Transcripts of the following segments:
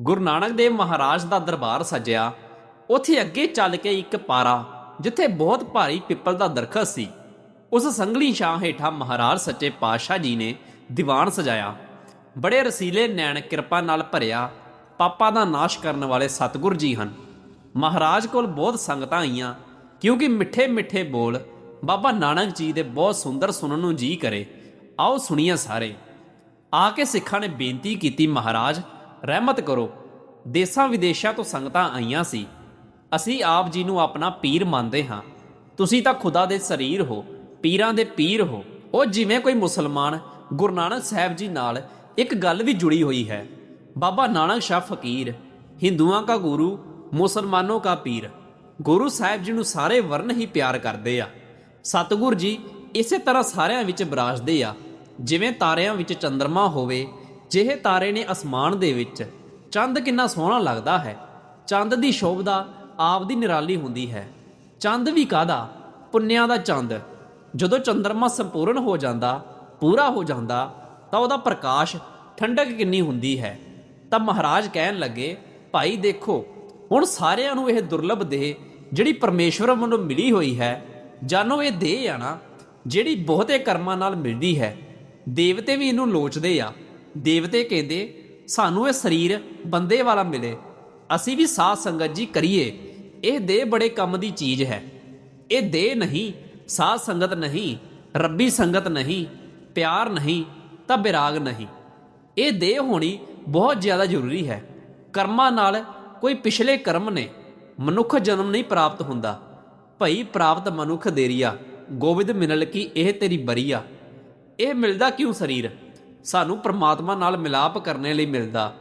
ਗੁਰੂ ਨਾਨਕ ਦੇਵ ਮਹਾਰਾਜ ਦਾ ਦਰਬਾਰ ਸਜਿਆ। ਉੱਥੇ ਅੱਗੇ ਚੱਲ ਕੇ ਇੱਕ ਪਾਰਾ, ਜਿੱਥੇ ਬਹੁਤ ਭਾਰੀ ਪਿੱਪਲ ਦਾ ਦਰਖਤ ਸੀ। ਉਸ ਸੰਗਲੀ ਛਾਂ ਹੇਠਾਂ ਮਹਾਰਾਜ ਸੱਚੇ ਪਾਤਸ਼ਾਹ ਜੀ ਨੇ ਦੀਵਾਨ ਸਜਾਇਆ। ਬੜੇ ਰਸੀਲੇ ਨੈਣ ਕਿਰਪਾ ਨਾਲ ਭਰਿਆ ਪਾਪਾ ਦਾ ਨਾਸ਼ ਕਰਨ ਵਾਲੇ ਸਤਿਗੁਰ ਜੀ ਹਨ। ਮਹਾਰਾਜ ਕੋਲ ਬਹੁਤ ਸੰਗਤਾਂ ਆਈਆਂ, ਕਿਉਂਕਿ ਮਿੱਠੇ ਮਿੱਠੇ ਬੋਲ ਬਾਬਾ ਨਾਨਕ ਜੀ ਦੇ ਬਹੁਤ ਸੁੰਦਰ ਸੁਣਨ ਨੂੰ ਜੀ ਕਰੇ। ਆਓ ਸੁਣੀਏ ਸਾਰੇ। ਆ ਕੇ ਸਿੱਖਾਂ ਨੇ ਬੇਨਤੀ ਕੀਤੀ ਮਹਾਰਾਜ ਰਹਿਮਤ ਕਰੋ। ਦੇਸਾਂ ਵਿਦੇਸ਼ਾਂ ਤੋਂ ਸੰਗਤਾਂ ਆਈਆਂ ਸੀ। ਅਸੀਂ ਆਪ ਜੀ ਨੂੰ ਆਪਣਾ ਪੀਰ ਮੰਨਦੇ ਹਾਂ। ਤੁਸੀਂ ਤਾਂ ਖੁਦਾ ਦੇ ਸਰੀਰ ਹੋ, ਪੀਰਾਂ ਦੇ ਪੀਰ ਹੋ। ਉਹ ਜਿਵੇਂ ਕੋਈ ਮੁਸਲਮਾਨ, ਗੁਰੂ ਨਾਨਕ ਸਾਹਿਬ ਜੀ ਨਾਲ ਇੱਕ ਗੱਲ ਵੀ ਜੁੜੀ ਹੋਈ ਹੈ। ਬਾਬਾ ਨਾਨਕ ਸ਼ਾਹ ਫਕੀਰ, ਹਿੰਦੂਆਂ ਦਾ ਗੁਰੂ, ਮੁਸਲਮਾਨੋਂ ਦਾ ਪੀਰ। ਗੁਰੂ ਸਾਹਿਬ ਜੀ ਨੂੰ ਸਾਰੇ ਵਰਨ ਹੀ ਪਿਆਰ ਕਰਦੇ ਆ। ਸਤਿਗੁਰ ਜੀ ਇਸੇ ਤਰ੍ਹਾਂ ਸਾਰਿਆਂ ਵਿੱਚ ਬਰਾਜਦੇ ਆ। ਜਿਵੇਂ ਤਾਰਿਆਂ ਵਿੱਚ ਚੰ드ਰਮਾ ਹੋਵੇ ਜਿਹੇ ਤਾਰੇ ਨੇ ਅਸਮਾਨ ਦੇ ਵਿੱਚ, ਚੰਦ ਕਿੰਨਾ ਸੋਹਣਾ ਲੱਗਦਾ ਹੈ। ਚੰਦ ਦੀ ਸ਼ੋਭਾ ਆਪ ਦੀ ਨਿਰਾਲੀ ਹੁੰਦੀ ਹੈ। ਚੰਦ ਵੀ ਕਾਦਾ ਪੁੰਨਿਆਂ ਦਾ ਚੰਦ। ਜਦੋਂ ਚੰਦਰਮਾ ਸੰਪੂਰਨ ਹੋ ਜਾਂਦਾ, ਪੂਰਾ ਹੋ ਜਾਂਦਾ, ਤਾਂ ਉਹਦਾ ਪ੍ਰਕਾਸ਼ ਠੰਡਕ ਕਿੰਨੀ ਹੁੰਦੀ ਹੈ। ਤਾਂ ਮਹਾਰਾਜ ਕਹਿਣ ਲੱਗੇ, ਭਾਈ ਦੇਖੋ, ਹੁਣ ਸਾਰਿਆਂ ਨੂੰ ਇਹ ਦੁਰਲਭ ਦੇਹ ਜਿਹੜੀ ਪਰਮੇਸ਼ਵਰ ਵੱਲੋਂ ਮਿਲੀ ਹੋਈ ਹੈ, ਜਾਨੋ ਇਹ ਦੇਹ ਆ ਨਾ, ਜਿਹੜੀ ਬਹੁਤੇ ਕਰਮਾਂ ਨਾਲ ਮਿਲਦੀ ਹੈ। ਦੇਵਤੇ ਵੀ ਇਹਨੂੰ ਲੋਚਦੇ ਆ। ਦੇਵਤੇ ਕਹਿੰਦੇ, ਸਾਨੂੰ ਇਹ ਸਰੀਰ ਬੰਦੇ ਵਾਲਾ ਮਿਲੇ। ਅਸੀਂ ਵੀ ਸਾਧ ਸੰਗਤ ਜੀ ਕਰੀਏ। ਇਹ ਦੇਹ ਬੜੇ ਕੰਮ ਦੀ ਚੀਜ਼ ਹੈ। ਇਹ ਦੇਹ ਨਹੀਂ, ਸਾਧ ਸੰਗਤ ਨਹੀਂ, ਰੱਬੀ ਸੰਗਤ ਨਹੀਂ, ਪਿਆਰ ਨਹੀਂ, ਤਾਂ ਬਿਰਾਗ ਨਹੀਂ। ਇਹ ਦੇਹ ਹੋਣੀ ਬਹੁਤ ਜ਼ਿਆਦਾ ਜ਼ਰੂਰੀ ਹੈ। ਕਰਮਾਂ ਨਾਲ ਕੋਈ ਪਿਛਲੇ ਕਰਮ ਨੇ ਮਨੁੱਖ ਜਨਮ ਨਹੀਂ ਪ੍ਰਾਪਤ ਹੁੰਦਾ। ਭਈ ਪ੍ਰਾਪਤ ਮਨੁੱਖ ਦੇਰੀਆ। ਗੋਬਿੰਦ ਮਿਨਲ ਕੀ ਇਹ ਤੇਰੀ ਬਰੀਆ ਇਹ ਮਿਲਦਾ ਕਿਉਂ ਸਰੀਰ? ਸਾਨੂੰ ਪ੍ਰਮਾਤਮਾ ਨਾਲ ਮਿਲਾਪ ਕਰਨੇ ਲਈ ਮਿਲਦਾ।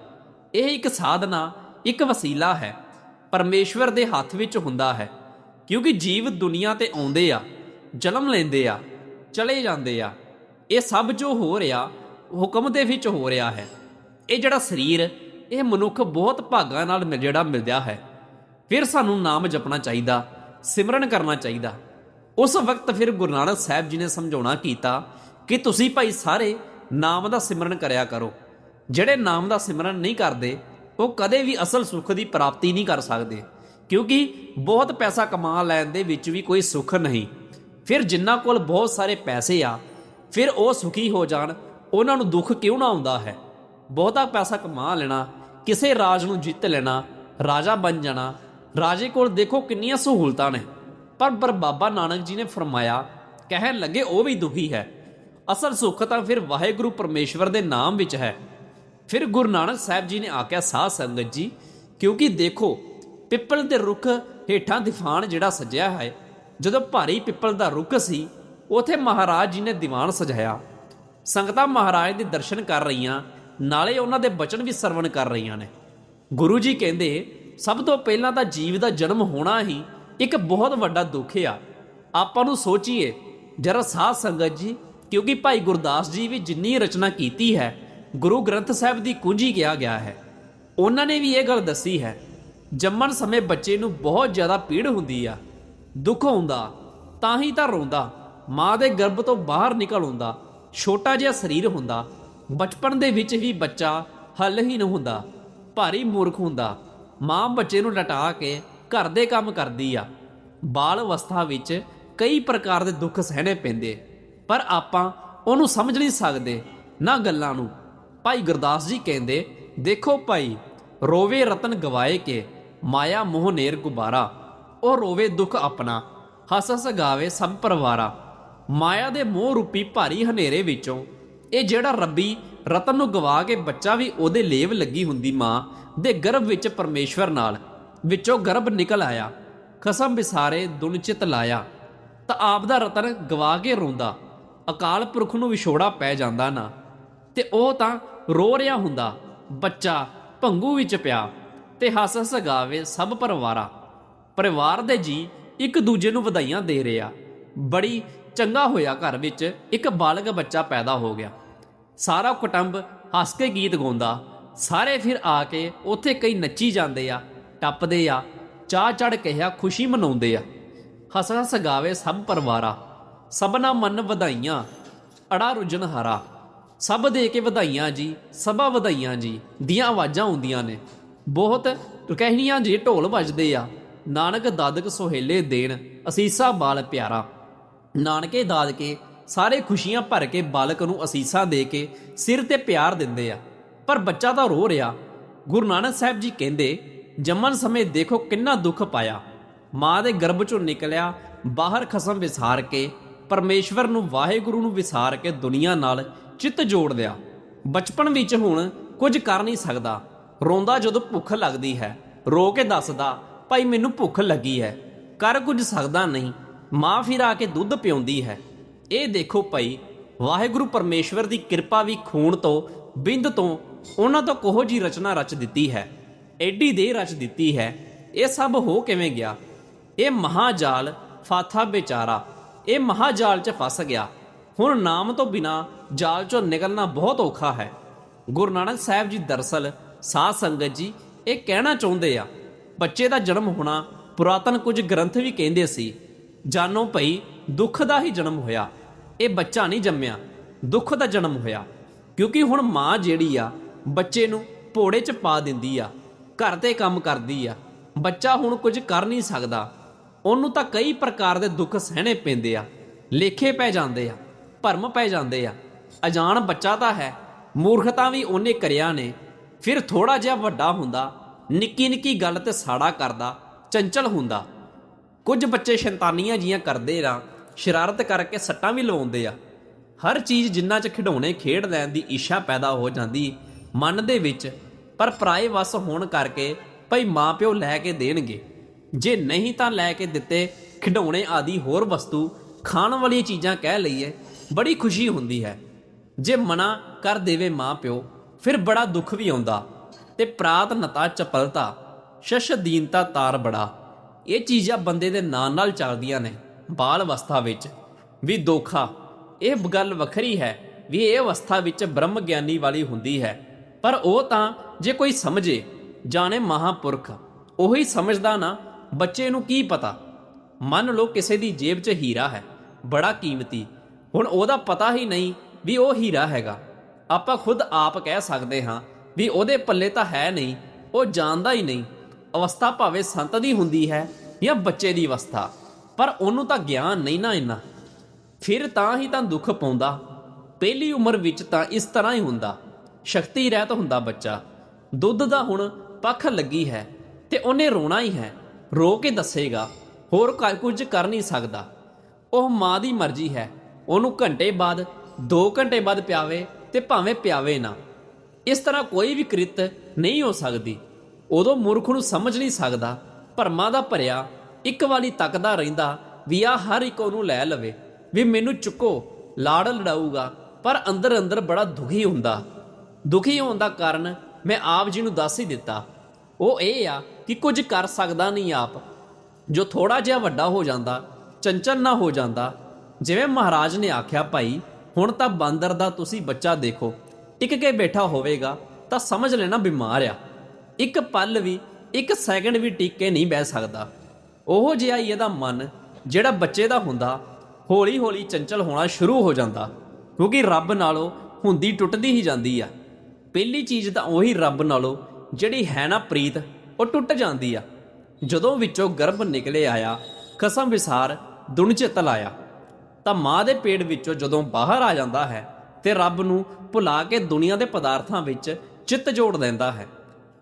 ਇਹ ਇੱਕ ਸਾਧਨਾ, ਇੱਕ ਵਸੀਲਾ ਹੈ। ਪਰਮੇਸ਼ਵਰ ਦੇ ਹੱਥ ਵਿੱਚ ਹੁੰਦਾ ਹੈ, ਕਿਉਂਕਿ ਜੀਵ ਦੁਨੀਆ ਤੇ ਆਉਂਦੇ ਆ, ਜਨਮ ਲੈਂਦੇ ਆ, ਚਲੇ ਜਾਂਦੇ ਆ। ਇਹ ਸਭ ਜੋ ਹੋ ਰਿਹਾ, ਹੁਕਮ ਦੇ ਵਿੱਚ ਹੋ ਰਿਹਾ ਹੈ। ਇਹ ਜਿਹੜਾ ਸਰੀਰ, ਇਹ ਮਨੁੱਖ ਬਹੁਤ ਭਾਗਾਂ ਨਾਲ ਮਿਲ, ਜਿਹੜਾ ਮਿਲਦਾ ਹੈ। ਫਿਰ ਸਾਨੂੰ ਨਾਮ ਜਪਣਾ ਚਾਹੀਦਾ, ਸਿਮਰਨ ਕਰਨਾ ਚਾਹੀਦਾ। ਉਸ ਵਕਤ ਫਿਰ ਗੁਰੂ ਨਾਨਕ ਸਾਹਿਬ ਜੀ ਨੇ ਸਮਝਾਉਣਾ ਕੀਤਾ ਕਿ ਤੁਸੀਂ ਭਾਈ ਸਾਰੇ ਨਾਮ ਦਾ ਸਿਮਰਨ ਕਰਿਆ ਕਰੋ। ਜਿਹੜੇ ਨਾਮ ਦਾ ਸਿਮਰਨ ਨਹੀਂ ਕਰਦੇ, ਉਹ ਕਦੇ ਵੀ ਅਸਲ ਸੁੱਖ ਦੀ ਪ੍ਰਾਪਤੀ ਨਹੀਂ ਕਰ ਸਕਦੇ। ਕਿਉਂਕਿ ਬਹੁਤ ਪੈਸਾ ਕਮਾ ਲੈਣ ਦੇ ਵਿੱਚ ਵੀ ਕੋਈ ਸੁੱਖ ਨਹੀਂ। ਫਿਰ ਜਿਨ੍ਹਾਂ ਕੋਲ ਬਹੁਤ ਸਾਰੇ ਪੈਸੇ ਆ, ਫਿਰ ਉਹ ਸੁਖੀ ਹੋ ਜਾਣ, ਉਹਨਾਂ ਨੂੰ ਦੁੱਖ ਕਿਉਂ ਨਾ ਆਉਂਦਾ ਹੈ? ਬਹੁਤਾ ਪੈਸਾ ਕਮਾ ਲੈਣਾ, ਕਿਸੇ ਰਾਜ ਨੂੰ ਜਿੱਤ ਲੈਣਾ, ਰਾਜਾ ਬਣ ਜਾਣਾ, ਰਾਜੇ ਕੋਲ ਦੇਖੋ ਕਿੰਨੀਆਂ ਸਹੂਲਤਾਂ ਨੇ। ਪਰ ਪਰ ਬਾਬਾ ਨਾਨਕ ਜੀ ਨੇ ਫਰਮਾਇਆ, ਕਹਿਣ ਲੱਗੇ ਉਹ ਵੀ ਦੁਖੀ ਹੈ। ਅਸਲ ਸੁੱਖ ਤਾਂ ਫਿਰ ਵਾਹਿਗੁਰੂ ਪਰਮੇਸ਼ਵਰ ਦੇ ਨਾਮ ਵਿੱਚ ਹੈ। ਫਿਰ ਗੁਰੂ ਨਾਨਕ ਸਾਹਿਬ ਜੀ ਨੇ ਆਖਿਆ, ਸਾਧ ਸੰਗਤ ਜੀ, ਕਿਉਂਕਿ ਦੇਖੋ, ਪਿੱਪਲ ਦੇ ਰੁੱਖ ਹੇਠਾਂ ਦੀਵਾਨ ਜਿਹੜਾ ਸਜਿਆ ਹੈ, ਜਦੋਂ ਭਾਰੀ ਪਿੱਪਲ ਦਾ ਰੁੱਖ ਸੀ, ਉਥੇ ਮਹਾਰਾਜ ਜੀ ਨੇ ਦੀਵਾਨ ਸਜਾਇਆ। ਸੰਗਤਾਂ ਮਹਾਰਾਜ ਦੇ ਦਰਸ਼ਨ ਕਰ ਰਹੀਆਂ, ਨਾਲੇ ਉਹਨਾਂ ਦੇ ਬਚਨ ਵੀ ਸਰਵਣ ਕਰ ਰਹੀਆਂ ਨੇ। ਗੁਰੂ ਜੀ ਕਹਿੰਦੇ, ਸਭ ਤੋਂ ਪਹਿਲਾਂ ਤਾਂ ਜੀਵ ਦਾ ਜਨਮ ਹੋਣਾ ਹੀ ਇੱਕ ਬਹੁਤ ਵੱਡਾ ਦੁੱਖ ਆ। ਆਪਾਂ ਨੂੰ ਸੋਚੀਏ, ਜਰਾ ਸਾਧ ਸੰਗਤ ਜੀ ਕਿਉਂਕਿ ਭਾਈ ਗੁਰਦਾਸ ਜੀ ਵੀ ਜਿੰਨੀ ਰਚਨਾ ਕੀਤੀ ਹੈ, ਗੁਰੂ ਗ੍ਰੰਥ ਸਾਹਿਬ ਦੀ ਕੁੰਜੀ ਕਿਹਾ ਗਿਆ ਹੈ। ਉਹਨਾਂ ਨੇ ਵੀ ਇਹ ਗੱਲ ਦੱਸੀ ਹੈ, ਜੰਮਣ ਸਮੇਂ ਬੱਚੇ ਨੂੰ ਬਹੁਤ ਜ਼ਿਆਦਾ ਪੀੜ ਹੁੰਦੀ ਆ, ਦੁੱਖ ਹੁੰਦਾ, ਤਾਂ ਹੀ ਤਾਂ ਰੋਂਦਾ, ਮਾਂ ਦੇ ਗਰਭ ਤੋਂ ਬਾਹਰ ਨਿਕਲ ਹੁੰਦਾ ਛੋਟਾ ਜਿਹਾ ਸਰੀਰ ਹੁੰਦਾ, ਬਚਪਨ ਦੇ ਵਿੱਚ ਹੀ ਬੱਚਾ ਹੱਲਹੀਨ ਹੁੰਦਾ, ਭਾਰੀ ਮੂਰਖ ਹੁੰਦਾ, ਮਾਂ ਬੱਚੇ ਨੂੰ ਲਟਾ ਕੇ ਘਰ ਦੇ ਕੰਮ ਕਰਦੀ ਆ, ਬਾਲ ਅਵਸਥਾ ਵਿੱਚ ਕਈ ਪ੍ਰਕਾਰ ਦੇ ਦੁੱਖ ਸਹਿਣੇ ਪੈਂਦੇ। ਪਰ ਆਪਾਂ ਉਹਨੂੰ ਸਮਝ ਨਹੀਂ ਸਕਦੇ, ਨਾ ਗੱਲਾਂ ਨੂੰ। ਭਾਈ ਗੁਰਦਾਸ ਜੀ ਕਹਿੰਦੇ, ਦੇਖੋ ਭਾਈ, ਰੋਵੇ ਰਤਨ ਗਵਾਏ ਕੇ, ਮਾਇਆ ਮੋਹ ਨੇਰ ਗੁਬਾਰਾ। ਉਹ ਰੋਵੇ ਦੁੱਖ ਆਪਣਾ, ਹੱਸ ਹੱਸ ਗਾਵੇ ਸਭ ਪਰਵਾਰਾ। ਮਾਇਆ ਦੇ ਮੋਹ ਰੂਪੀ ਭਾਰੀ ਹਨੇਰੇ ਵਿੱਚੋਂ, ਇਹ ਜਿਹੜਾ ਰੱਬੀ ਰਤਨ ਨੂੰ ਗਵਾ ਕੇ ਬੱਚਾ ਵੀ ਉਹਦੇ ਲੇਵ ਲੱਗੀ ਹੁੰਦੀ ਮਾਂ ਦੇ ਗਰਭ ਵਿੱਚ ਪਰਮੇਸ਼ਵਰ ਨਾਲ, ਵਿੱਚੋਂ ਗਰਭ ਨਿਕਲ ਆਇਆ, ਖਸਮ ਵਿਸਾਰੇ ਦੁਨ ਚਿਤ ਲਾਇਆ। ਤਾਂ ਆਪ ਦਾ ਰਤਨ ਗਵਾ ਕੇ ਰੋਂਦਾ ਅਕਾਲ ਪੁਰਖ ਨੂੰ ਵਿਛੋੜਾ ਪੈ ਜਾਂਦਾ ਨਾ। ਤੇ ਉਹ ਤਾਂ ਰੋ ਰਿਹਾ ਹੁੰਦਾ, ਬੱਚਾ ਭੰਗੂ ਵਿੱਚ ਪਿਆ ਤੇ ਹੱਸ ਹੱਸ ਗਾਵੇ ਸਭ ਪਰਿਵਾਰਾ। ਪਰਿਵਾਰ ਦੇ ਜੀ ਇੱਕ ਦੂਜੇ ਨੂੰ ਵਧਾਈਆਂ ਦੇ ਰਿਹਾ ਬੜੀ ਚੰਗਾ ਹੋਇਆ ਘਰ ਵਿੱਚ ਇੱਕ ਬਾਲਗ ਬੱਚਾ ਪੈਦਾ ਹੋ ਗਿਆ। ਸਾਰਾ ਕੁਟੰਬ ਹੱਸ ਕੇ ਗੀਤ ਗਾਉਂਦਾ, ਸਾਰੇ ਫਿਰ ਆ ਕੇ ਉੱਥੇ ਕਈ ਨੱਚੀ ਜਾਂਦੇ ਆ, ਟੱਪਦੇ ਆ ਚਾਹ ਚੜ ਕਹਿਆ ਖੁਸ਼ੀ ਮਨਾਉਂਦੇ ਆ। ਹੱਸ ਹੱਸ ਗਾਵੇ ਸਭ ਪਰਿਵਾਰਾ। ਸਭਨਾ ਮਨ ਵਧਾਈਆਂ, ਅੜਾ ਰੁਜਨ ਹਾਰਾ। ਸਭ ਦੇ ਕੇ ਵਧਾਈਆਂ ਜੀ, ਸਭਾ ਵਧਾਈਆਂ ਜੀ, ਦੀਆਂ ਆਵਾਜ਼ਾਂ ਆਉਂਦੀਆਂ ਨੇ। ਬਹੁਤ ਕਹਿਣੀਆਂ ਜੇ ਢੋਲ ਵੱਜਦੇ ਆ, ਨਾਨਕ ਦਾਦਕ ਸੁਹੇਲੇ ਦੇਣ, ਅਸੀਸਾਂ ਬਾਲ ਪਿਆਰਾ। ਨਾਨਕੇ ਦਾਦਕੇ ਸਾਰੇ ਖੁਸ਼ੀਆਂ ਭਰ ਕੇ ਬਾਲਕ ਨੂੰ ਅਸੀਸਾਂ ਦੇ ਕੇ ਸਿਰ ਤੇ ਪਿਆਰ ਦਿੰਦੇ ਆ। ਪਰ ਬੱਚਾ ਤਾਂ ਰੋ ਰਿਹਾ। ਗੁਰੂ ਨਾਨਕ ਸਾਹਿਬ ਜੀ ਕਹਿੰਦੇ, ਜੰਮਣ ਸਮੇਂ ਦੇਖੋ ਕਿੰਨਾ ਦੁੱਖ ਪਾਇਆ। ਮਾਂ ਦੇ ਗਰਭ ਚੋਂ ਨਿਕਲਿਆ, ਬਾਹਰ ਖਸਮ ਵਿਸਾਰ ਕੇ ਪਰਮੇਸ਼ਵਰ ਨੂੰ ਵਾਹਿਗੁਰੂ ਨੂੰ ਵਿਸਾਰ ਕੇ ਦੁਨੀਆ ਨਾਲ ਚਿੱਤ ਜੋੜ ਲਿਆ ਬਚਪਨ ਵਿੱਚ ਹੁਣ ਕੁਝ ਕਰ ਨਹੀਂ ਸਕਦਾ। ਰੋਂਦਾ ਜਦੋਂ ਭੁੱਖ ਲੱਗਦੀ ਹੈ। ਰੋ ਕੇ ਦੱਸਦਾ, ਭਾਈ, ਮੈਨੂੰ ਭੁੱਖ ਲੱਗੀ ਹੈ। ਕਰ ਕੁਝ ਸਕਦਾ ਨਹੀਂ। ਮਾਂ ਫਿਰ ਆ ਕੇ ਦੁੱਧ ਪਿਉਂਦੀ ਹੈ। ਇਹ ਦੇਖੋ ਭਾਈ, ਵਾਹਿਗੁਰੂ ਪਰਮੇਸ਼ਵਰ ਦੀ ਕਿਰਪਾ ਵੀ ਖੂਨ ਤੋਂ, ਬਿੰਦ ਤੋਂ ਉਹਨਾਂ ਤੋਂ ਕੋਹ ਜੀ ਰਚਨਾ ਰਚ ਦਿੱਤੀ ਹੈ। ਐਡੀ ਦੇ ਰਚ ਦਿੱਤੀ ਹੈ। ਇਹ ਸਭ ਹੋ ਕਿਵੇਂ ਗਿਆ? ਇਹ ਮਹਾਜਾਲ ਫਾਥਾ ਵਿਚਾਰਾ ਇਹ ਮਹਾਜਾਲ 'ਚ ਫਸ ਗਿਆ। ਹੁਣ ਨਾਮ ਤੋਂ ਬਿਨਾ ਜਾਲ 'ਚੋਂ ਨਿਕਲਣਾ ਬਹੁਤ ਔਖਾ ਹੈ। ਗੁਰੂ ਨਾਨਕ ਸਾਹਿਬ ਜੀ ਦਰਸਲ ਸਾਧ ਸੰਗਤ ਜੀ ਇਹ ਕਹਿਣਾ ਚਾਹੁੰਦੇ ਆ, ਬੱਚੇ ਦਾ ਜਨਮ ਹੋਣਾ ਪੁਰਾਤਨ ਕੁਝ ਗ੍ਰੰਥ ਵੀ ਕਹਿੰਦੇ ਸੀ, ਜਾਨੋ ਭਈ ਦੁੱਖ ਦਾ ਹੀ ਜਨਮ ਹੋਇਆ। ਇਹ ਬੱਚਾ ਨਹੀਂ ਜੰਮਿਆ, ਦੁੱਖ ਦਾ ਜਨਮ ਹੋਇਆ। ਕਿਉਂਕਿ ਹੁਣ ਮਾਂ ਜਿਹੜੀ ਆ, ਬੱਚੇ ਨੂੰ ਭੋੜੇ 'ਚ ਪਾ ਦਿੰਦੀ ਆ, ਘਰ ਤੇ ਕੰਮ ਕਰਦੀ ਆ। ਬੱਚਾ ਹੁਣ ਕੁਝ ਕਰ ਨਹੀਂ ਸਕਦਾ। ਉਹਨੂੰ ਤਾਂ ਕਈ ਪ੍ਰਕਾਰ ਦੇ ਦੁੱਖ ਸਹਿਣੇ ਪੈਂਦੇ ਆ, ਲੇਖੇ ਪੈ ਜਾਂਦੇ ਆ, ਭਰਮ ਪੈ ਜਾਂਦੇ ਆ। ਅਜਾਣ ਬੱਚਾ ਤਾਂ ਹੈ, ਮੂਰਖਤਾ ਵੀ ਉਹਨੇ ਕਰਿਆ ਨੇ। ਫਿਰ ਥੋੜਾ ਜਿਹਾ ਵੱਡਾ ਹੁੰਦਾ, ਨਿੱਕੀ ਨਿੱਕੀ ਗੱਲ ਤੇ ਸਾੜਾ ਕਰਦਾ, ਚੰਚਲ ਹੁੰਦਾ। ਕੁਝ ਬੱਚੇ ਸ਼ੈਤਾਨੀਆਂ ਜੀਆਂ ਕਰਦੇ ਰਾਂ ਸ਼ਰਾਰਤ ਕਰਕੇ ਸੱਟਾਂ ਵੀ ਲਵਾਉਂਦੇ ਆ। ਹਰ ਚੀਜ਼ ਜਿੰਨਾ ਚ ਖਿਡੌਣੇ ਖੇਡ ਲੈਣ ਦੀ ਇੱਛਾ ਪੈਦਾ ਹੋ ਜਾਂਦੀ ਮਨ ਦੇ ਵਿੱਚ, ਪਰ ਪਰਾਏ ਵਸ ਹੋਣ ਕਰਕੇ ਭਈ ਮਾਪਿਓ ਲੈ ਕੇ ਦੇਣਗੇ। ਜੇ ਨਹੀਂ ਤਾਂ ਲੈ ਕੇ ਦਿੱਤੇ ਖਿਡੌਣੇ ਆਦੀ ਹੋਰ ਵਸਤੂ ਖਾਣ ਵਾਲੀਆਂ ਚੀਜ਼ਾਂ ਕਹਿ ਲਈਏ, ਬੜੀ ਖੁਸ਼ੀ ਹੁੰਦੀ ਹੈ। ਜੇ ਮਨਾ ਕਰ ਦੇਵੇ ਮਾਂ ਪਿਓ ਫਿਰ ਬੜਾ ਦੁੱਖ ਵੀ ਆਉਂਦਾ। ਤੇ ਪ੍ਰਾਤ ਨਤਾ ਚਪਲਤਾ, ਸ਼ਸ਼ ਦੀਨਤਾ ਤਾਰ ਬੜਾ। ਇਹ ਚੀਜ਼ਾਂ ਬੰਦੇ ਦੇ ਨਾਲ ਨਾਲ ਚੱਲਦੀਆਂ ਨੇ, ਬਾਲ ਅਵਸਥਾ ਵਿੱਚ। ਵੀ ਦੋਖਾ, ਇਹ ਗੱਲ ਵੱਖਰੀ ਹੈ ਵੀ ਇਹ ਅਵਸਥਾ ਵਿੱਚ ਬ੍ਰਹਮ ਗਿਆਨੀ ਵਾਲੀ ਹੁੰਦੀ ਹੈ। ਪਰ ਉਹ ਤਾਂ ਜੇ ਕੋਈ ਸਮਝੇ, ਜਾਣੇ ਮਹਾਪੁਰਖ, ਉਹੀ ਸਮਝਦਾ ਨਾ ਬੱਚੇ ਨੂੰ ਕੀ ਪਤਾ? ਮੰਨ ਲਓ ਕਿਸੇ ਦੀ ਜੇਬ 'ਚ ਹੀਰਾ ਹੈ, ਬੜਾ ਕੀਮਤੀ। ਹੁਣ ਉਹਦਾ ਪਤਾ ਹੀ ਨਹੀਂ ਵੀ ਉਹ ਹੀਰਾ ਹੈਗਾ। ਆਪਾਂ ਖੁਦ ਆਪ ਕਹਿ ਸਕਦੇ ਹਾਂ ਵੀ ਉਹਦੇ ਪੱਲੇ ਤਾਂ ਹੈ ਨਹੀਂ, ਉਹ ਜਾਣਦਾ ਹੀ ਨਹੀਂ। ਅਵਸਥਾ ਭਾਵੇਂ ਸੰਤ ਦੀ ਹੁੰਦੀ ਹੈ ਜਾਂ ਬੱਚੇ ਦੀ ਅਵਸਥਾ, ਪਰ ਉਹਨੂੰ ਤਾਂ ਗਿਆਨ ਨਹੀਂ ਨਾ ਇੰਨਾ। ਫਿਰ ਤਾਂ ਹੀ ਤਾਂ ਦੁੱਖ ਪਾਉਂਦਾ। ਪਹਿਲੀ ਉਮਰ ਵਿੱਚ ਤਾਂ ਇਸ ਤਰ੍ਹਾਂ ਹੀ ਹੁੰਦਾ। ਸ਼ਕਤੀ ਰਹਿਤ ਹੁੰਦਾ ਬੱਚਾ। ਦੁੱਧ ਦਾ ਹੁਣ ਪੱਖ ਲੱਗੀ ਹੈ ਤੇ ਉਹਨੇ ਰੋਣਾ ਹੀ ਹੈ। ਰੋ ਕੇ ਦੱਸੇਗਾ, ਹੋਰ ਕ- ਕੁਝ ਕਰ ਨਹੀਂ ਸਕਦਾ। ਉਹ ਮਾਂ ਦੀ ਮਰਜ਼ੀ ਹੈ। ਉਹਨੂੰ ਘੰਟੇ ਬਾਅਦ 2 ਘੰਟੇ ਬਾਅਦ ਪਿਆਵੇ ਤੇ ਭਾਵੇਂ ਪਿਆਵੇ ਨਾ। ਇਸ ਤਰ੍ਹਾਂ ਕੋਈ ਵੀ ਕ੍ਰਿਤ ਨਹੀਂ ਹੋ ਸਕਦੀ। ਉਦੋਂ ਮੂਰਖ ਨੂੰ ਸਮਝ ਨਹੀਂ ਸਕਦਾ। ਭਰਮਾਂ ਦਾ ਭਰਿਆ ਇੱਕ ਵਾਰੀ ਤੱਕਦਾ ਰਹਿੰਦਾ ਵੀ ਆ ਹਰ ਇੱਕ ਉਹਨੂੰ ਲੈ ਲਵੇ। ਵੀ ਮੈਨੂੰ ਚੁੱਕੋ, ਲਾੜ ਲੜਾਊਗਾ, ਪਰ ਅੰਦਰ ਅੰਦਰ ਬੜਾ ਦੁਖੀ ਹੁੰਦਾ। ਦੁਖੀ ਹੋਣ ਦਾ ਕਾਰਨ ਮੈਂ ਆਪ ਜੀ ਨੂੰ ਦੱਸ ਹੀ ਦਿੱਤਾ। ਉਹ ਇਹ ਆ ਕਿ ਕੁਝ ਕਰ ਸਕਦਾ ਨਹੀਂ ਆਪ। ਜੋ ਥੋੜਾ ਜਿਹਾ ਵੱਡਾ ਹੋ ਜਾਂਦਾ, ਚੰਚਲ ਨਾ ਹੋ ਜਾਂਦਾ। ਜਿਵੇਂ ਮਹਾਰਾਜ ਨੇ ਆਖਿਆ, ਭਾਈ, ਹੁਣ ਤਾਂ ਬਾਂਦਰ ਦਾ ਤੁਸੀਂ ਬੱਚਾ ਦੇਖੋ। ਟਿਕ ਕੇ ਬੈਠਾ ਹੋਵੇਗਾ, ਤਾਂ ਸਮਝ ਲੈਣਾ ਬਿਮਾਰ ਆ। ਇੱਕ ਪਲ ਵੀ, ਇੱਕ ਸੈਕਿੰਡ ਵੀ ਟਿਕ ਕੇ ਨਹੀਂ ਬਹਿ ਸਕਦਾ। ਉਹ ਜਿਹਾ ਹੀ ਇਹਦਾ ਮਨ, ਜਿਹੜਾ ਬੱਚੇ ਦਾ ਹੁੰਦਾ ਹੌਲੀ ਹੌਲੀ ਚੰਚਲ ਹੋਣਾ ਸ਼ੁਰੂ ਹੋ ਜਾਂਦਾ। ਕਿਉਂਕਿ ਰੱਬ ਨਾਲੋਂ ਹੁੰਦੀ ਟੁੱਟਦੀ ਹੀ ਜਾਂਦੀ ਆ। ਪਹਿਲੀ ਚੀਜ਼ ਤਾਂ ਉਹੀ ਰੱਬ ਨਾਲੋਂ, ਜਿਹੜੀ ਹੈ ਨਾ ਪ੍ਰੀਤ। ਉਹ ਟੁੱਟ ਜਾਂਦੀ ਆ। ਜਦੋਂ ਵਿੱਚੋਂ ਗਰਭ ਨਿਕਲੇ ਆਇਆ ਕਸਮ ਵਿਸਾਰ ਦੁਨ ਚਿੱਤ ਲਾਇਆ। ਤਾਂ ਮਾਂ ਦੇ ਪੇਟ ਵਿੱਚੋਂ ਜਦੋਂ ਬਾਹਰ ਆ ਜਾਂਦਾ ਹੈ, ਤੇ ਰੱਬ ਨੂੰ ਭੁਲਾ ਕੇ ਦੁਨੀਆ ਦੇ ਪਦਾਰਥਾਂ ਵਿੱਚ ਚਿੱਤ ਜੋੜ ਦਿੰਦਾ ਹੈ।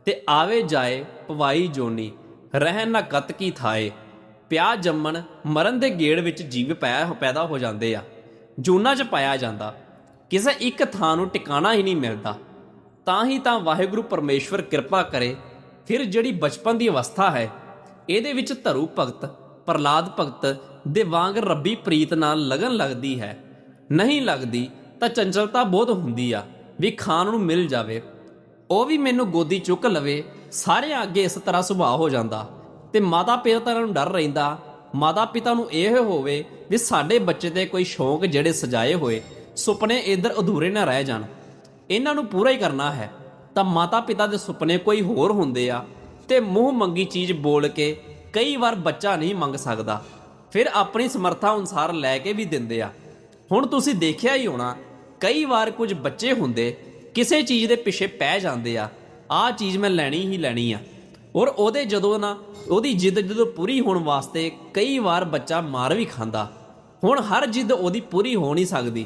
ਤੇ ਆਵੇ ਜਾਏ ਪਵਾਈ ਜੋਨੀ ਰਹਿ ਨਾ ਕਤ ਕੀ ਥਾਏ। ਪਿਆ ਜੰਮਣ ਮਰਨ ਦੇ ਗੇੜ ਵਿੱਚ ਜੀਵ ਪੈ- ਪੈਦਾ ਹੋ ਜਾਂਦੇ ਆ। ਜੂਨਾ 'ਚ ਪਾਇਆ ਜਾਂਦਾ। ਕਿਸੇ ਇੱਕ ਥਾਂ ਨੂੰ ਟਿਕਾਣਾ ਹੀ ਨਹੀਂ ਮਿਲਦਾ। ਤਾਂ ਹੀ ਤਾਂ ਵਾਹਿਗੁਰੂ ਪਰਮੇਸ਼ਵਰ ਕਿਰਪਾ ਕਰੇ ਫਿਰ ਜਿਹੜੀ ਬਚਪਨ ਦੀ ਅਵਸਥਾ ਹੈ, ਇਹਦੇ ਵਿੱਚ ਧਰੂ ਭਗਤ ਪ੍ਰਲਾਦ ਭਗਤ ਦੇ ਵਾਂਗ ਰੱਬੀ ਪ੍ਰੀਤ ਨਾਲ ਲਗਨ ਲੱਗਦੀ ਹੈ। ਨਹੀਂ ਲੱਗਦੀ ਤਾਂ ਚੰਚਲਤਾ ਬਹੁਤ ਹੁੰਦੀ ਆ ਵੀ ਖਾਣ ਨੂੰ ਮਿਲ ਜਾਵੇ। ਉਹ ਵੀ ਮੈਨੂੰ ਗੋਦੀ ਚੁੱਕ ਲਵੇ ਸਾਰਿਆਂ ਅੱਗੇ ਇਸ ਤਰ੍ਹਾਂ ਸੁਭਾਅ ਹੋ ਜਾਂਦਾ ਤੇ ਮਾਤਾ ਪਿਤਾ ਨੂੰ ਡਰ ਰਹਿੰਦਾ। ਮਾਤਾ ਪਿਤਾ ਨੂੰ ਇਹ ਹੋਵੇ ਵੀ ਸਾਡੇ ਬੱਚੇ 'ਤੇ ਕੋਈ ਸ਼ੌਂਕ ਜਿਹੜੇ ਸਜਾਏ ਹੋਏ, ਸੁਪਨੇ ਇਧਰ ਅਧੂਰੇ ਨਾ ਰਹਿ ਜਾਣ। ਇਹਨਾਂ ਨੂੰ ਪੂਰਾ ਹੀ ਕਰਨਾ ਹੈ। ਤਾਂ ਮਾਤਾ ਪਿਤਾ ਦੇ ਸੁਪਨੇ ਕੋਈ ਹੋਰ ਹੁੰਦੇ ਆ ਤੇ ਮੂੰਹ ਮੰਗੀ ਚੀਜ਼ ਬੋਲ ਕੇ ਕਈ ਵਾਰ ਬੱਚਾ ਨਹੀਂ ਮੰਗ ਸਕਦਾ। ਫਿਰ ਆਪਣੀ ਸਮਰੱਥਾ ਅਨੁਸਾਰ ਲੈ ਕੇ ਵੀ ਦਿੰਦੇ ਆ। ਹੁਣ ਤੁਸੀਂ ਦੇਖਿਆ ਹੀ ਹੋਣਾ, ਕਈ ਵਾਰ ਕੁਝ ਬੱਚੇ ਹੁੰਦੇ ਕਿਸੇ ਚੀਜ਼ ਦੇ ਪਿੱਛੇ ਪੈ ਜਾਂਦੇ ਆ, ਆਹ ਚੀਜ਼ ਮੈਂ ਲੈਣੀ ਹੀ ਲੈਣੀ ਆ। ਔਰ ਉਹਦੇ ਜਦੋਂ ਨਾ ਉਹਦੀ ਜਿੱਦ ਜਦੋਂ ਪੂਰੀ ਹੋਣ ਵਾਸਤੇ ਕਈ ਵਾਰ ਬੱਚਾ ਮਾਰ ਵੀ ਖਾਂਦਾ। ਹੁਣ ਹਰ ਜਿੱਦ ਉਹਦੀ ਪੂਰੀ ਹੋ ਨਹੀਂ ਸਕਦੀ।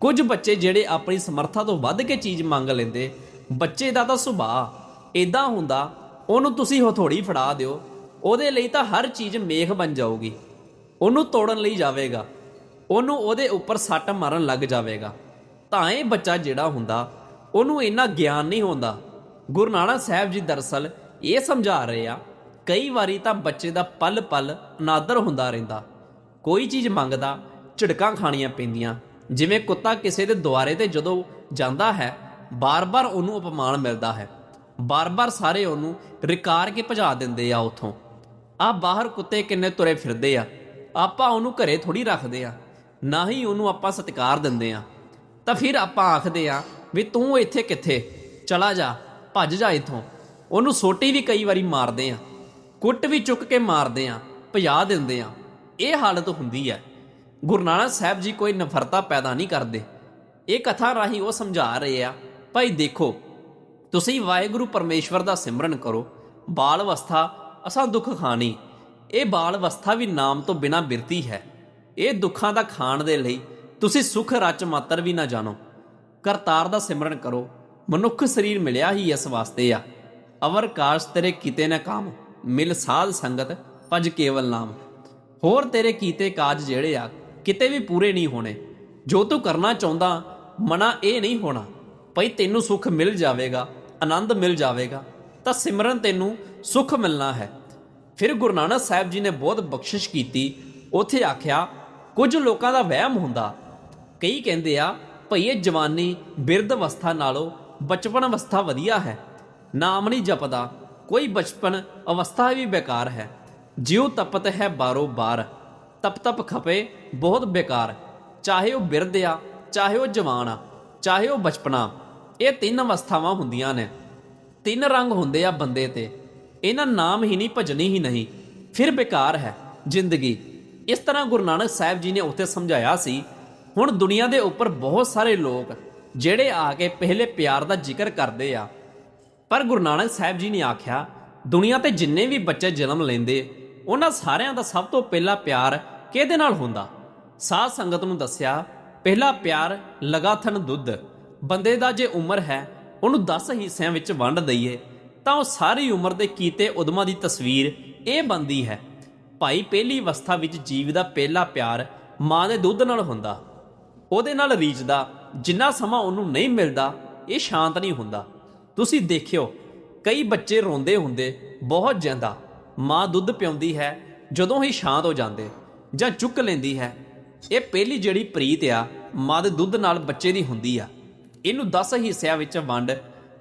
ਕੁਝ ਬੱਚੇ ਜਿਹੜੇ ਆਪਣੀ ਸਮਰੱਥਾ ਤੋਂ ਵੱਧ ਕੇ ਚੀਜ਼ ਮੰਗ ਲੈਂਦੇ ਬੱਚੇ ਦਾ ਤਾਂ ਸੁਭਾਅ ਇਦਾਂ ਹੁੰਦਾ, ਉਹਨੂੰ ਤੁਸੀਂ ਹਥੌੜੀ ਫੜਾ ਦਿਓ, ਉਹਦੇ ਲਈ ਤਾਂ ਹਰ ਚੀਜ਼ ਮੇਖ ਬਣ ਜਾਊਗੀ। ਉਹਨੂੰ ਤੋੜਨ ਲਈ ਜਾਵੇਗਾ, ਉਹਨੂੰ ਉਹਦੇ ਉੱਪਰ ਸੱਟ ਮਾਰਨ ਲੱਗ ਜਾਵੇਗਾ। ਤਾਂ ਇਹ ਬੱਚਾ ਜਿਹੜਾ ਹੁੰਦਾ, ਉਹਨੂੰ ਇੰਨਾ ਗਿਆਨ ਨਹੀਂ ਹੁੰਦਾ। ਗੁਰੂ ਨਾਨਕ ਸਾਹਿਬ ਜੀ ਦਰਸਲ ਇਹ ਸਮਝਾ ਰਹੇ ਆ, ਕਈ ਵਾਰੀ ਤਾਂ ਬੱਚੇ ਦਾ ਪਲ ਪਲ ਅਨਾਦਰ ਹੁੰਦਾ ਰਹਿੰਦਾ। ਕੋਈ ਚੀਜ਼ ਮੰਗਦਾ, ਝਿੜਕਾਂ ਖਾਣੀਆਂ ਪੈਂਦੀਆਂ, ਜਿਵੇਂ ਕੁੱਤਾ ਕਿਸੇ ਦੇ ਦੁਆਰੇ ਤੇ ਜਦੋਂ ਜਾਂਦਾ ਹੈ ਬਾਰ-ਬਾਰ ਉਹਨੂੰ ਅਪਮਾਨ ਮਿਲਦਾ ਹੈ। ਬਾਰ-ਬਾਰ ਸਾਰੇ ਉਹਨੂੰ ਰਿਕਾਰ ਕੇ ਭਜਾ ਦਿੰਦੇ ਆ ਉਥੋਂ। ਆ ਬਾਹਰ ਕੁੱਤੇ ਕਿੰਨੇ ਤੁਰੇ ਫਿਰਦੇ ਆ। ਆਪਾਂ ਉਹਨੂੰ ਘਰੇ ਥੋੜੀ ਰੱਖਦੇ ਆ। ਨਾ ਹੀ ਉਹਨੂੰ ਆਪਾਂ ਸਤਿਕਾਰ ਦਿੰਦੇ ਆ। ਤਾਂ ਫਿਰ ਆਪਾਂ ਆਖਦੇ ਆ ਵੀ ਤੂੰ ਇੱਥੇ ਕਿੱਥੇ? ਚਲਾ ਜਾ, ਭੱਜ ਜਾ ਇੱਥੋਂ। ਉਹਨੂੰ ਸੋਟੀ ਵੀ ਕਈ ਵਾਰੀ ਮਾਰਦੇ ਆ। ਕੁੱਟ ਵੀ ਚੁੱਕ ਕੇ ਮਾਰਦੇ ਆ, ਭਜਾ ਦਿੰਦੇ ਆ। ਇਹ ਹਾਲਤ ਹੁੰਦੀ ਹੈ। ਗੁਰੂ ਨਾਨਕ ਸਾਹਿਬ ਜੀ ਕੋਈ ਨਫ਼ਰਤਾ ਪੈਦਾ ਨਹੀਂ ਕਰਦੇ। ਇਹ ਕਥਾ ਰਾਹੀਂ ਉਹ ਸਮਝਾ ਰਹੇ ਆ ਭਾਈ ਦੇਖੋ, ਤੁਸੀਂ ਵਾਹਿਗੁਰੂ ਪਰਮੇਸ਼ਵਰ ਦਾ ਸਿਮਰਨ ਕਰੋ ਬਾਲ ਅਵਸਥਾ ਅਸਾਂ ਦੁੱਖ ਖਾਣੀ। ਇਹ ਬਾਲ ਅਵਸਥਾ ਵੀ ਨਾਮ ਤੋਂ ਬਿਨਾ ਬਿਰਤੀ ਹੈ। ਇਹ ਦੁੱਖਾਂ ਦਾ ਖਾਣ ਦੇ ਲਈ ਤੁਸੀਂ ਸੁਖ ਰਚ ਮਾਤਰ ਵੀ ਨਾ ਜਾਣੋ। ਕਰਤਾਰ ਦਾ ਸਿਮਰਨ ਕਰੋ, ਮਨੁੱਖ ਸਰੀਰ ਮਿਲਿਆ ਹੀ ਇਸ ਵਾਸਤੇ ਆ। ਅਵਰ ਕਾਸ਼ ਤੇਰੇ ਕੀਤੇ ਨਾ ਕਾਮ, ਮਿਲ ਸਾਧ ਸੰਗਤ, ਭਜ ਕੇਵਲ ਨਾਮ। ਹੋਰ ਤੇਰੇ ਕੀਤੇ ਕਾਜ ਜਿਹੜੇ ਆ, ਕਿਤੇ ਵੀ ਪੂਰੇ ਨਹੀਂ ਹੋਣੇ। ਜੋ ਤੂੰ ਕਰਨਾ ਚਾਹੁੰਦਾ, ਮਨਾ ਇਹ ਨਹੀਂ ਹੋਣਾ। ਭਈ ਤੈਨੂੰ ਸੁੱਖ ਮਿਲ ਜਾਵੇਗਾ, ਆਨੰਦ ਮਿਲ ਜਾਵੇਗਾ, ਤਾਂ ਸਿਮਰਨ ਤੈਨੂੰ ਸੁੱਖ ਮਿਲਣਾ ਹੈ। ਫਿਰ ਗੁਰੂ ਨਾਨਕ ਸਾਹਿਬ ਜੀ ਨੇ ਬਹੁਤ ਬਖਸ਼ਿਸ਼ ਕੀਤੀ। ਉਥੇ ਆਖਿਆ, ਕੁਝ ਲੋਕਾਂ ਦਾ ਵਹਿਮ ਹੁੰਦਾ। ਕਈ ਕਹਿੰਦੇ ਆ, ਭਈ ਇਹ ਜਵਾਨੀ ਬਿਰਧ ਅਵਸਥਾ ਨਾਲੋਂ ਬਚਪਨ ਅਵਸਥਾ ਵਧੀਆ ਹੈ, ਨਾਮ ਨਹੀਂ ਜਪਦਾ, ਕੋਈ ਬਚਪਨ ਅਵਸਥਾ ਵੀ ਬੇਕਾਰ ਹੈ। ਜਿਉ ਤਪਤ ਹੈ ਬਾਰੋ ਬਾਰ ਤਪ ਤਪ ਖਪੇ ਬਹੁਤ ਬੇਕਾਰ। ਚਾਹੇ ਉਹ ਬਿਰਧ ਆ, ਚਾਹੇ ਉਹ ਜਵਾਨ ਆ। ਚਾਹੇ ਉਹ ਬਚਪਨਾ, ਇਹ ਤਿੰਨ ਅਵਸਥਾਵਾਂ ਹੁੰਦੀਆਂ ਨੇ। ਤਿੰਨ ਰੰਗ ਹੁੰਦੇ ਆ ਬੰਦੇ ਤੇ। ਇਹਨਾਂ ਨਾਮ ਹੀ ਨਹੀਂ ਭਜਣੀ ਹੀ ਨਹੀਂ। ਫਿਰ ਬੇਕਾਰ ਹੈ ਜ਼ਿੰਦਗੀ। ਇਸ ਤਰ੍ਹਾਂ ਗੁਰੂ ਨਾਨਕ ਸਾਹਿਬ ਜੀ ਨੇ ਉੱਥੇ ਸਮਝਾਇਆ ਸੀ, ਹੁਣ ਦੁਨੀਆ ਦੇ ਉੱਪਰ ਬਹੁਤ ਸਾਰੇ ਲੋਕ, ਜਿਹੜੇ ਆ ਕੇ ਪਹਿਲੇ ਪਿਆਰ ਦਾ ਜ਼ਿਕਰ ਕਰਦੇ ਆ। ਪਰ ਗੁਰੂ ਨਾਨਕ ਸਾਹਿਬ ਜੀ ਨੇ ਆਖਿਆ, ਦੁਨੀਆ ਤੇ ਜਿੰਨੇ ਵੀ ਬੱਚੇ ਜਨਮ ਲੈਂਦੇ, ਉਹਨਾਂ ਸਾਰਿਆਂ ਦਾ ਸਭ ਤੋਂ ਪਹਿਲਾ ਪਿਆਰ ਕਿਹਦੇ ਨਾਲ ਹੁੰਦਾ? ਸਾਧ ਸੰਗਤ ਨੂੰ ਦੱਸਿਆ ਪਹਿਲਾ ਪਿਆਰ ਲਗਾਥਨ ਦੁੱਧ। ਬੰਦੇ ਦਾ ਜੇ ਉਮਰ ਹੈ, ਉਹਨੂੰ 10 ਹਿੱਸਿਆਂ ਵਿੱਚ ਵੰਡ ਦਈਏ, ਤਾਂ ਉਹ ਸਾਰੀ ਉਮਰ ਦੇ ਕੀਤੇ ਉਦਮਾਂ ਦੀ ਤਸਵੀਰ ਇਹ ਬੰਦੀ ਹੈ। ਭਾਈ ਪਹਿਲੀ ਅਵਸਥਾ ਵਿੱਚ ਜੀਵ ਦਾ ਪਹਿਲਾ ਪਿਆਰ ਮਾਂ ਦੇ ਦੁੱਧ ਨਾਲ ਹੁੰਦਾ। ਉਹਦੇ ਨਾਲ ਰੀਝਦਾ, ਜਿੰਨਾ ਸਮਾਂ ਉਹਨੂੰ ਨਹੀਂ ਮਿਲਦਾ, ਇਹ ਸ਼ਾਂਤ ਨਹੀਂ ਹੁੰਦਾ। ਤੁਸੀਂ ਦੇਖਿਓ, ਕਈ ਬੱਚੇ ਰੋਂਦੇ ਹੁੰਦੇ, ਬਹੁਤ ਜ਼ਿਆਦਾ ਮਾਂ ਦੁੱਧ ਪਿਉਂਦੀ ਹੈ, ਜਦੋਂ ਹੀ ਸ਼ਾਂਤ ਹੋ ਜਾਂਦੇ, ਜਾਂ ਚੁੱਕ ਲੈਂਦੀ ਹੈ ਇਹ ਪਹਿਲੀ ਜਿਹੜੀ ਪ੍ਰੀਤ ਆ, ਮਾਂ ਦੇ ਦੁੱਧ ਨਾਲ ਬੱਚੇ ਦੀ ਹੁੰਦੀ ਆ। ਇਹਨੂੰ 10 ਹਿੱਸਿਆਂ ਵਿੱਚ ਵੰਡ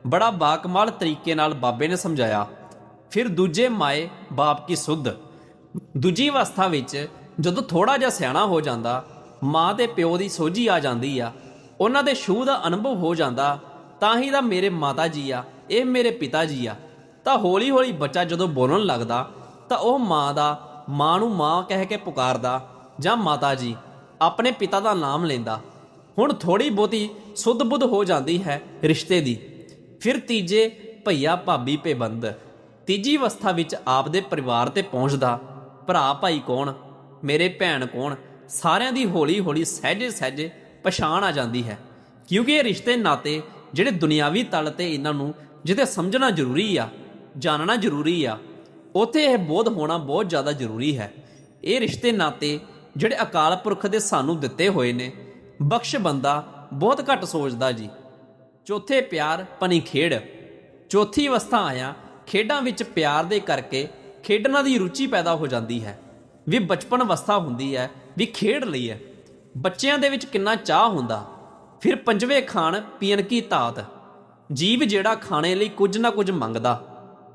ਬੜਾ ਬਾਕਮਾਲ ਤਰੀਕੇ ਨਾਲ ਬਾਬੇ ਨੇ ਸਮਝਾਇਆ। ਫਿਰ ਦੂਜੇ ਮਾਏ ਬਾਪ ਕੀ ਸੁੱਧ। ਦੂਜੀ ਅਵਸਥਾ ਵਿੱਚ ਜਦੋਂ ਥੋੜਾ ਜਿਹਾ ਸਿਆਣਾ ਹੋ ਜਾਂਦਾ, ਮਾਂ ਤੇ ਪਿਓ ਦੀ ਸੋਝੀ ਆ ਜਾਂਦੀ ਆ, ਉਹਨਾਂ ਦੇ ਸ਼ੂਹ ਦਾ ਅਨੁਭਵ ਹੋ ਜਾਂਦਾ, ਤਾਂ ਹੀ ਤਾਂ ਮੇਰੇ ਮਾਤਾ ਜੀ ਆ, ਇਹ ਮੇਰੇ ਪਿਤਾ ਜੀ ਆ। ਤਾਂ ਹੌਲੀ ਹੌਲੀ ਬੱਚਾ ਜਦੋਂ ਬੋਲਣ ਲੱਗਦਾ, ਤਾਂ ਉਹ ਮਾਂ ਦਾ, ਮਾਂ ਨੂੰ ਮਾਂ ਕਹਿ ਕੇ ਪੁਕਾਰਦਾ ਜਾਂ ਮਾਤਾ ਜੀ ਆਪਣੇ ਪਿਤਾ ਦਾ ਨਾਮ ਲੈਂਦਾ। ਹੁਣ ਥੋੜੀ ਬਹੁਤੀ ਸੁੱਧ ਬੁੱਧ ਹੋ ਜਾਂਦੀ ਹੈ ਰਿਸ਼ਤੇ ਦੀ। ਫਿਰ ਤੀਜੇ ਭਈਆ ਭਾਬੀ ਪੇਬੰਦ ਤੀਜੀ ਅਵਸਥਾ ਵਿੱਚ ਆਪਦੇ ਪਰਿਵਾਰ ਤੇ ਪਹੁੰਚਦਾ। ਭਰਾ ਭਾਈ ਕੌਣ? ਮੇਰੇ ਭੈਣ ਕੌਣ? ਸਾਰਿਆਂ ਦੀ ਹੌਲੀ ਹੌਲੀ ਸਹਿਜੇ ਸਹਿਜੇ ਪਛਾਣ ਆ ਜਾਂਦੀ ਹੈ। ਕਿਉਂਕਿ ਇਹ ਰਿਸ਼ਤੇ ਨਾਤੇ ਜਿਹੜੇ ਦੁਨਿਆਵੀ ਤਲ ਤੇ ਇਹਨਾਂ ਨੂੰ ਜਿੱਥੇ ਸਮਝਣਾ ਜ਼ਰੂਰੀ ਆ, ਜਾਣਨਾ ਜ਼ਰੂਰੀ ਆ, ਉਥੇ ਇਹ ਬੋਧ ਹੋਣਾ ਬਹੁਤ ਜ਼ਿਆਦਾ ਜ਼ਰੂਰੀ ਹੈ। ਇਹ ਰਿਸ਼ਤੇ ਨਾਤੇ ਜਿਹੜੇ ਅਕਾਲ ਪੁਰਖ ਦੇ ਸਾਨੂੰ ਦਿੱਤੇ ਹੋਏ ਨੇ, ਬਖਸ਼ ਬੰਦਾ ਬਹੁਤ ਘੱਟ ਸੋਚਦਾ ਜੀ। ਚੌਥੇ ਪਿਆਰ ਪਨੀ ਖੇਡ। ਚੌਥੀ ਅਵਸਥਾ ਆਇਆ, ਖੇਡਾਂ ਵਿੱਚ ਪਿਆਰ ਦੇ ਕਰਕੇ ਖੇਡਣਾ ਦੀ ਰੁਚੀ ਪੈਦਾ ਹੋ ਜਾਂਦੀ ਹੈ। ਵੀ ਬਚਪਨ ਅਵਸਥਾ ਹੁੰਦੀ ਹੈ, ਵੀ ਖੇਡ ਲਈ ਹੈ। ਬੱਚਿਆਂ ਦੇ ਵਿੱਚ ਕਿੰਨਾ ਚਾਹ ਹੁੰਦਾ। ਫਿਰ ਪੰਜਵੇਂ ਖਾਣ ਪੀਣ ਕੀ ਤਾਤ। ਜੀਵ ਜਿਹੜਾ ਖਾਣੇ ਲਈ ਕੁਝ ਨਾ ਕੁਝ ਮੰਗਦਾ।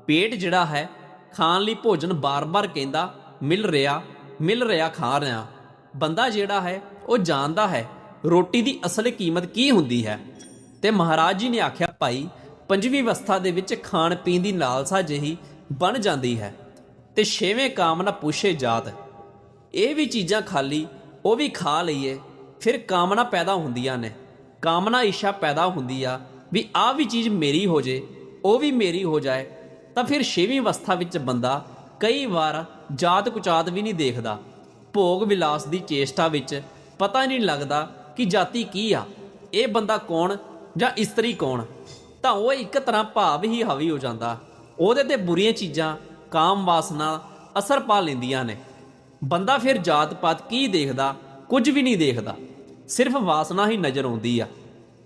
ਪੇਟ ਜਿਹੜਾ ਹੈ, ਖਾਣ ਲਈ ਭੋਜਨ ਬਾਰ-ਬਾਰ ਕਹਿੰਦਾ, ਮਿਲ ਰਿਹਾ ਮਿਲ ਰਿਹਾ, ਖਾ ਰਿਹਾ। ਬੰਦਾ ਜਿਹੜਾ ਹੈ, ਉਹ ਜਾਣਦਾ ਹੈ, ਰੋਟੀ ਦੀ ਅਸਲ ਕੀਮਤ ਕੀ ਹੁੰਦੀ ਹੈ। ਤੇ ਮਹਾਰਾਜ ਜੀ ਨੇ ਆਖਿਆ, ਭਾਈ, ਪੰਜਵੀਂ ਅਵਸਥਾ ਦੇ ਵਿੱਚ ਖਾਣ ਪੀਣ ਦੀ ਲਾਲਸਾ ਜਿਹੀ ਬਣ ਜਾਂਦੀ ਹੈ। ਤੇ ਛੇਵੇਂ ਕਾਮਨਾ ਪੁੱਛੇ ਜਾਤ। ਇਹ ਵੀ ਚੀਜ਼ਾਂ ਖਾਲੀ, ਉਹ ਵੀ ਖਾ ਲਈਏ। ਫਿਰ ਕਾਮਨਾ ਪੈਦਾ ਹੁੰਦੀਆਂ ਨੇ। ਕਾਮਨਾ ਇੱਛਾ ਪੈਦਾ ਹੁੰਦੀ ਆ ਵੀ ਆਹ ਵੀ ਚੀਜ਼ ਮੇਰੀ ਹੋ ਜੇ, ਉਹ ਵੀ ਮੇਰੀ ਹੋ ਜਾਏ। ਤਾਂ ਫਿਰ ਛੇਵੀਂ ਅਵਸਥਾ ਵਿੱਚ ਬੰਦਾ ਕਈ ਵਾਰ ਜਾਤ ਕੁਚਾਤ ਵੀ ਨਹੀਂ ਦੇਖਦਾ। ਭੋਗ ਵਿਲਾਸ ਦੀ ਚੇਸ਼ਟਾ ਵਿੱਚ ਪਤਾ ਨਹੀਂ ਲੱਗਦਾ ਕਿ ਜਾਤੀ ਕੀ ਆ। ਇਹ ਬੰਦਾ ਕੌਣ ਜਾਂ ਇਸਤਰੀ ਕੌਣ? ਤਾਂ ਉਹ ਇੱਕ ਤਰ੍ਹਾਂ ਭਾਵ ਹੀ ਹਾਵੀ ਹੋ ਜਾਂਦਾ। ਉਹਦੇ ਤੇ ਬੁਰੀਆਂ ਚੀਜ਼ਾਂ, ਕਾਮ ਵਾਸਨਾ ਅਸਰ ਪਾ ਲੈਂਦੀਆਂ ਨੇ। ਬੰਦਾ ਫਿਰ ਜਾਤ ਪਾਤ ਕੀ ਦੇਖਦਾ, ਕੁਝ ਵੀ ਨਹੀਂ ਦੇਖਦਾ। ਸਿਰਫ ਵਾਸਨਾ ਹੀ ਨਜ਼ਰ ਆਉਂਦੀ ਆ।